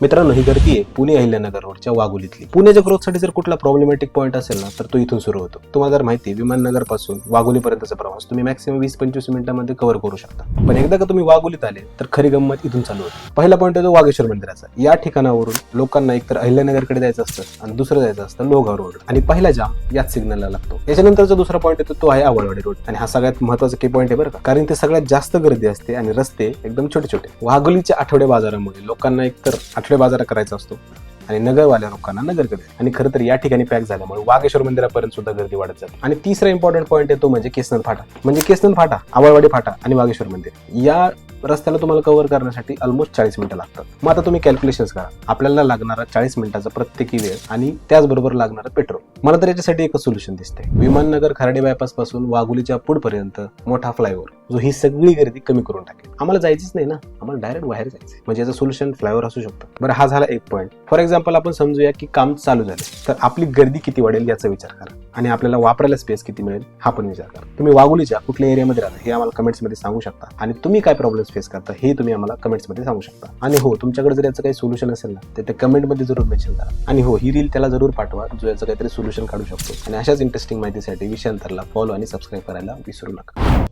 मित्रांनो ही गर्दी आहे पुणे अहिल्यानगर रोडच्या वाघोलीतली. पुण्याच्या ग्रोथसाठी जर कुठला प्रॉब्लेमॅटिक पॉईंट असेल ना तर तो इथून सुरू होतो. तुम्हाला जर माहिती आहे, विमाननगरपासून वाघोलीपर्यंतचा प्रवास तुम्ही मॅक्सिमम वीस पंचवीस मिनिटांमध्ये कव्हर करू शकता. पण एकदा का तुम्ही वाघोलीत आले तर खरी गंमत इथून चालू होते. पहिला पॉईंट येतो वाघेश्वर मंदिराचा. या ठिकाणावरून लोकांना एकतर अहिल्यानगरकडे जायचं असतं आणि दुसरं जायचं असतं लोहगाव रोड आणि पहिला जाम याच सिग्नलला लागतो. याच्यानंतरचा दुसरा पॉईंट येतो तो आहे आवळवाडी रोड आणि हा सगळ्यात महत्त्वाचा की पॉईंट आहे बरं का. कारण ते सगळ्यात जास्त गर्दी असते आणि रस्ते एकदम छोटे छोटे वाघोलीच्या आठवडे बाजारामुळे लोकांना एकतर आठवडे बाजार करायचा असतो? आणि नगरवाल्या लोकांना नगरकडे आणि खरं तर या ठिकाणी पॅक झाल्यामुळे वाघेश्वर मंदिरापर्यंत सुद्धा गर्दी वाढत जाते. आणि तिसरा इम्पॉर्टंट पॉईंट आहे तो म्हणजे केसनर फाटा. म्हणजे केसनर फाटा आवळवाडी फाटा आणि वागेश्वर मंदिर. या रस्त्याला तुम्हाला कव्हर करण्यासाठी ऑलमोस्ट चाळीस मिनिटं लागतात. मग आता तुम्ही कॅल्क्युलेशन्स करा. आपल्याला लागणारा चाळीस मिनिटाचा प्रत्येकी वेळ आणि त्याचबरोबर लागणारं पेट्रोल मला तर याच्यासाठी एकच सोल्युशन दिसते विमाननगर खराडे बायपासपासून वाघुलीच्या पुढपर्यंत मोठा फ्लायओव्हर जो ही सगळी गर्दी कमी करून टाकेल. आम्हाला जायचीच नाही ना. आम्हाला डायरेक्ट बाहेर जायचं म्हणजे याचं सोल्युशन फ्लायओव्हर असू शकतं. बरं हा झाला एक पॉईंट फॉर एक्झाम्पल आपण समजूया की काम चालू झालं. तर आपली गर्दी किती वाढेल याचा विचार करा. आणि आपल्याला वापरायला स्पेस किती मिळेल हा पण विचार करा. तुम्ही वागुलीच्या कुठल्या एरियामध्ये राहता हे आम्हाला कमेंट्समध्ये सांगू शकता. आणि तुम्ही काय प्रॉब्लेम फेस करता हे तुम्ही आम्हाला कमेंट्समध्ये सांगू शकता. आणि हो तुमच्याकडे जर याचं काही सोल्युशन असेल ना तर ते कमेंटमध्ये जरूर मेन्शन करा. आणि हो ही रील त्याला जरूर पाठवा जो याचं काहीतरी सोल्युशन काढू शकतो. आणि अशाच इंटरेस्टिंग माहितीसाठी विषयांतरला फॉलो आणि सबस्क्राईब करायला विसरू नका.